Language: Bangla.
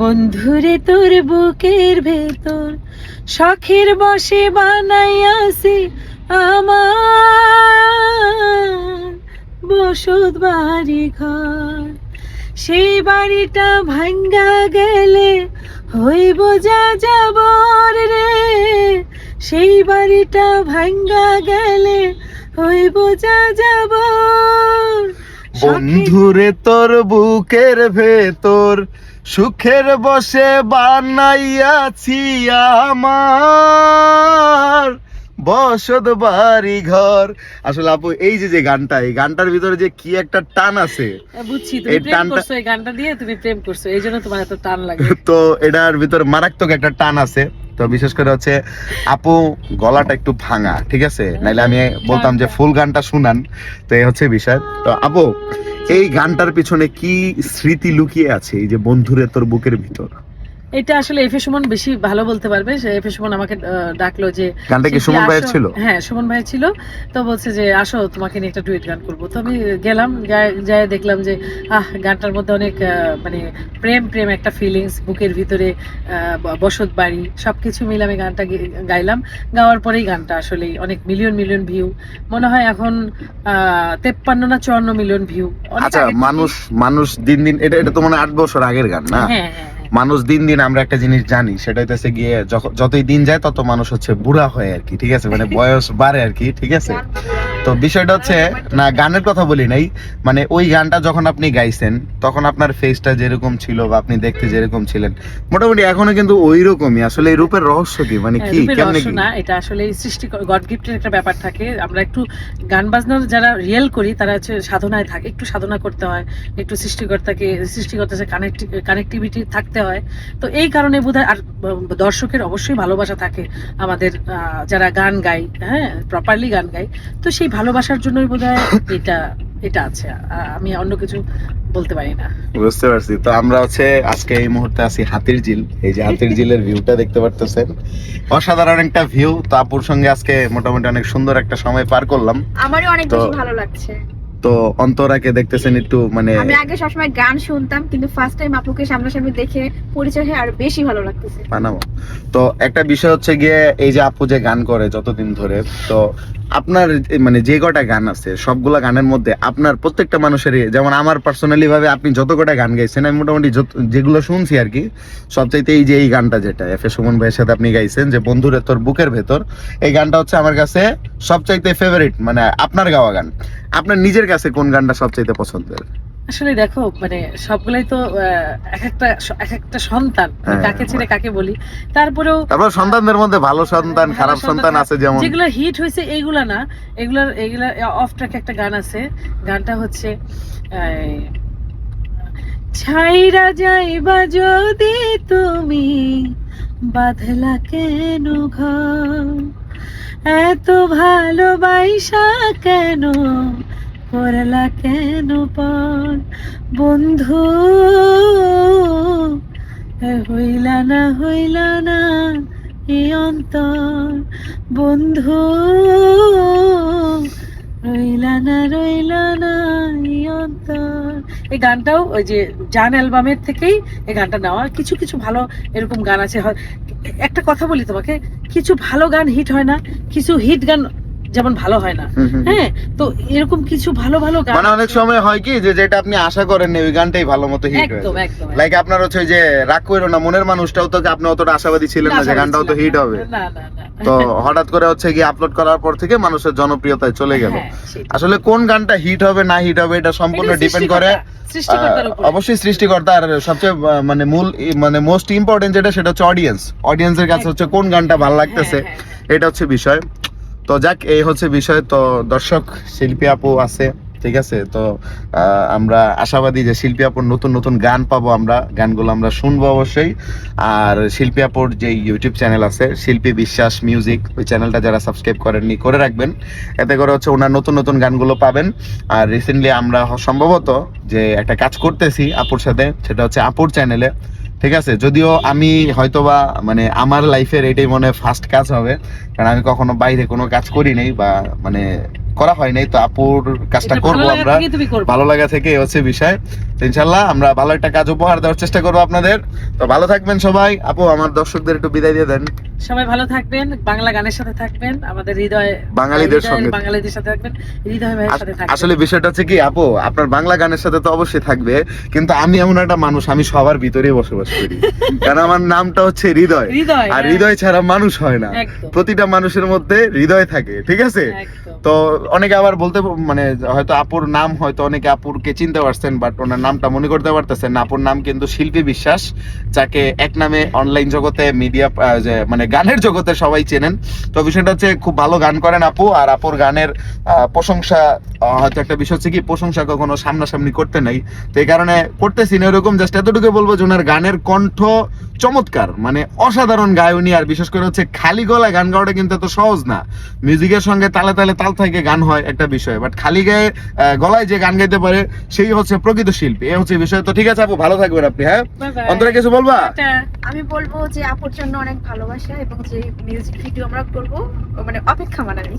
বন্ধুরে তোর বুকের ভেতর, শখের বসে বানাইয়াছি আমার। বসত বাড়ি ঘর, সেই বাড়িটা ভাঙ্গা গেলে হইব যা যাবর রে। সেই বাড়িটা ভাঙ্গা গেলে হইব যা যাবর বন্ধুরে তোর বুকের ভেতর সুখের বসে বানাইয়াছি আমার। বসত বাড়ি ঘর আসলে আপু এই যে যে গানটা এই গানটার ভিতরে যে কি একটা টান আছে? বুঝছি তুমি প্রেম করছ এই গানটা দিয়ে তুমি প্রেম করছ এই জন্য তোমার এত টান লাগে। তো এটার ভিতর মারাত্মক একটা টান আছে। তো বিশেষ করে হচ্ছে আপু গলাটা একটু ভাঙা ঠিক আছে? নাইলে আমি বলতাম যে ফুল গানটা শুনান তো এই হচ্ছে বিষয়। তো আপু এই গানটার পিছনে কি স্মৃতি লুকিয়ে আছে? এই যে বন্ধুরে তোর বুকের ভিতর। এটা আসলে এফে সুমন বেশি ভালো বলতে পারবে। এফে সুমন আমাকে ডাকলো যে গানটা কি সুমন ভাইয়ের ছিল? হ্যাঁ সুমন ভাই ছিল। তো বলছে যে আসো তোমাকে নিয়ে একটা ডুয়েট গান করব। তো আমি গেলাম যাই দেখলাম যে আহ গানটার মধ্যে অনেক মানে প্রেম প্রেম একটা ফিলিংস বুকের ভিতরে বসত বাড়ি সবকিছু মিলে আমি গানটা গাইলাম। গাওয়ার পরেই গানটা আসলে অনেক মিলিয়ন মিলিয়ন ভিউ মনে হয় এখন আহ তেপ্পান্ন না চুয়ান্ন মিলিয়ন ভিউ আচ্ছা মানুষ মানুষ দিন দিন এটা এটা তো মানে আট বছর আগের গান না? হ্যাঁ হ্যাঁ। মানুষ দিন দিন আমরা একটা জিনিস জানি, সেটা হইতেছে গিয়ে যতই দিন যায় তত মানুষ হচ্ছে বুড়া হয় আর কি, ঠিক আছে? মানে বয়স বাড়ে আর কি, ঠিক আছে? তো বিষয়টা হচ্ছে না গানের কথা বলি নাই। মানে ওই গানটা যখন আপনি গাইছেন তখন আপনার ফেসটা যেরকম ছিল বা আপনি দেখতে যেরকম ছিলেন মোটামুটি এখনও কিন্তু ওই রকমই আসলে এই রূপের রহস্য কি? মানে হ্যাঁ, কি? কেমনে কি? না এটা আসলে সৃষ্টি গড গিফটের একটা ব্যাপার থাকে। আমরা একটু গান বাজনার যারা রিয়েল করি তারা হচ্ছে সাধনায় থাকে। একটু সাধনা করতে হয় একটু সৃষ্টিকর্তাকে সৃষ্টিকর্তার সাথে কানেক্টিভিটি থাকতে হয়। তো এই কারণে বোধহয় আর দর্শকের অবশ্যই ভালোবাসা থাকে আমাদের যারা গান গাই হ্যাঁ প্রপারলি গান গাই তো সেই ভালোবাসার জন্যই বোধহয় এটা এটা আছে। আমি অন্য কিছু বলতে পারি না। বুঝতে পারছি। তো আমরা হচ্ছে আজকে এই মুহূর্তে আছি হাতির ঝিল। এই যে হাতির ঝিলের ভিউটা দেখতে পারতেছেন। অসাধারণ একটা ভিউ তো আপুর সঙ্গে আজকে মোটামুটি অনেক সুন্দর একটা সময় পার করলাম। আমারও অনেক বেশি ভালো লাগছে। তো অন্তরাকে দেখতেছেন একটু মানে আমি আগে সবসময় গান শুনতাম কিন্তু ফার্স্ট টাইম আপুকে সামনাসামনি দেখে পরিচয় হয়ে আরও বেশি ভালো লাগতেছে। বানাবো তো একটা বিষয় হচ্ছে গিয়ে এই যে আপু যে গান করে যতদিন ধরে তো আপনার মানে যে কটা গান আছে, সবগুলা গানের মধ্যে আপনার প্রত্যেকটা মানুষেরই, যেমন আমার পার্সোনালি ভাবে আপনি যত কটা গান গাইছেন, আমি মোটামুটি যেগুলো শুনছি আর কি, সবচাইতে এই যে এই গানটা যেটা এফ এ সুমন ভাইয়ের সাথে আপনি গাইছেন, যে বন্ধুরে তোর বুকের ভেতর, এই গানটা হচ্ছে আমার কাছে সবচাইতে ফেভারিট মানে আপনার গাওয়া গান। আপনার নিজের কাছে কোন গানটা সবচাইতে পছন্দের? আসলে দেখো মানে সবগুলাই তো এক একটা এক একটা সন্তান। হ্যাঁ। কাকে ছেড়ে কাকে বলি? তারপরেও তারপর সন্তানদের মধ্যে ভালো সন্তান খারাপ সন্তান আছে যেমন। যেগুলো হিট হয়েছে এইগুলা না এগুলার এগুলা অফ ট্র্যাক একটা গান আছে। গানটা হচ্ছে ছাইরা যাইবা যদি তুমি বাঁধলা কেন ঘর? এত ভালোবাসা কেন করলা কেন পর? বন্ধু। এ হইলা না হইলা না এই অন্তর। বন্ধু, রইলা না রইলা না এই অন্তর। এই গানটাও ওই যে জান অ্যালবামের থেকেই এই গানটা নেওয়া। কিছু কিছু ভালো এরকম গান আছে। একটা কথা বলি তোমাকে, কিছু ভালো গান হিট হয় না, কিছু হিট গান যেমন ভালো হয় না। হ্যাঁ তো এরকম কিছু ভালো ভালো গান মানে অনেক সময় হয় কি যে যেটা আপনি আশা করেন ওই গানটাই ভালো মতো হিট হয়ে একদম একদম। লাইক আপনার হচ্ছে যে রাগ করো না মনের মানুষটাও তো আপনি অতটা আশাবাদী ছিলেন না যে গানটাও তো হিট হবে। না না না। তো হঠাৎ করে হচ্ছে কি আপলোড করার পর থেকে মানুষের জনপ্রিয়তায় চলে গেল। হ্যাঁ, আসলে কোন গানটা হিট হবে না হিট হবে এটা সম্পূর্ণ ডিপেন্ড করে অবশ্যই সৃষ্টিকর্তা আর সবচেয়ে মানে মূল মানে মোস্ট ইম্পর্টেন্ট যেটা সেটা হচ্ছে অডিয়েন্স অডিয়েন্সের কাছে হচ্ছে কোন গানটা ভালো লাগতেছে হ্যাঁ, হ্যাঁ, এটা হচ্ছে বিষয়। তো যাক, এই হচ্ছে বিষয়। তো দর্শক, শিল্পী আপু আছে, ঠিক আছে? তো আমরা আশাবাদী যে শিল্পী আপুর নতুন নতুন গান পাবো আমরা। গানগুলো আমরা শুনব অবশ্যই। আর শিল্পী আপুর যে ইউটিউব চ্যানেল আছে, শিল্পী বিশ্বাস মিউজিক ওই চ্যানেলটা যারা সাবস্ক্রাইব করেননি, করে রাখবেন। এতে করে হচ্ছে ওনার নতুন নতুন গানগুলো পাবেন। আর রিসেন্টলি আমরা সম্ভবত যে একটা কাজ করতেছি আপুর সাথে, সেটা হচ্ছে আপুর চ্যানেলে ঠিক আছে? যদিও আমি হয়তোবা মানে আমার লাইফের এটাই মনে ফার্স্ট কাজ হবে। কারণ আমি কখনো বাইরে কোনো কাজ করি নাই বা মানে করা হয় নাই তো আপুর কাজটা করব আমরা। ভালো লাগা থেকে হচ্ছে বিষয়। তো ইনশাল্লাহ আমরা ভালো একটা কাজ উপহার দেওয়ার চেষ্টা করব আপনাদের। তো ভালো থাকবেন সবাই। আপু আমার দর্শকদের একটু বিদায় দিয়ে দেন। সবাই ভালো থাকবেন বাংলা গানের সাথে থাকবেন আমাদের হৃদয় বাঙালিদের সঙ্গে বাঙালিদের সাথে থাকবেন হৃদয় ভাইয়ের সাথে থাকবেন। আসলে বিষয়টা হচ্ছে কি আপু আপনার বাংলা গানের সাথে তো অবশ্যই থাকবে কিন্তু আমি এমন একটা মানুষ আমি সবার ভিতরেই বসবাস করি। কারণ আমার নামটা হচ্ছে হৃদয়। হৃদয় আর হ্যাঁ, হৃদয় ছাড়া মানুষ হয় না। প্রতিটা মানুষের মধ্যে হৃদয় থাকে ঠিক আছে? তো অনেকে আবার বলতে মানে হয়তো আপুর নাম হয়তো অনেকে আপুরকে চিনতে পারছেন বাট ওনার নামটা মনে করতে পারতেছেন না। আপুর নাম কিন্তু শিল্পী বিশ্বাস, যাকে এক নামে অনলাইন জগতে মিডিয়া মানে গানের জগতে সবাই চেনেন। তো বিষয়টা হচ্ছে খুব ভালো গান করেন আপু, আর আপুর গানের প্রশংসা হয়তো একটা বিষয় হচ্ছে কি, প্রশংসা কখনো সামনাসামনি করতে নাই। তো এই কারণে করতেছি না, এরকম জাস্ট এতটুকু বলব যে ওনার গানের কণ্ঠ চমৎকার মানে অসাধারণ গায়নী, আর বিশেষ করে হচ্ছে খালি গলায় গান গাওয়াটা কিন্তু এত সহজ না। মিউজিকের সঙ্গে তালে তালে তাল থেকে গান হয় একটা বিষয় বাট খালি গায়ে আহ, গলায় যে গান গাইতে পারে সেই হচ্ছে প্রকৃত শিল্পী। এই হচ্ছে বিষয়। তো ঠিক আছে আপু ভালো থাকবেন আপনি হ্যাঁ. অন্তরে কিছু বলবা? আমি বলব যে আপুর জন্য অনেক ভালোবাসা এবং যে মিউজিক ভিডিও আমরা করব মানে অপেক্ষা মানানি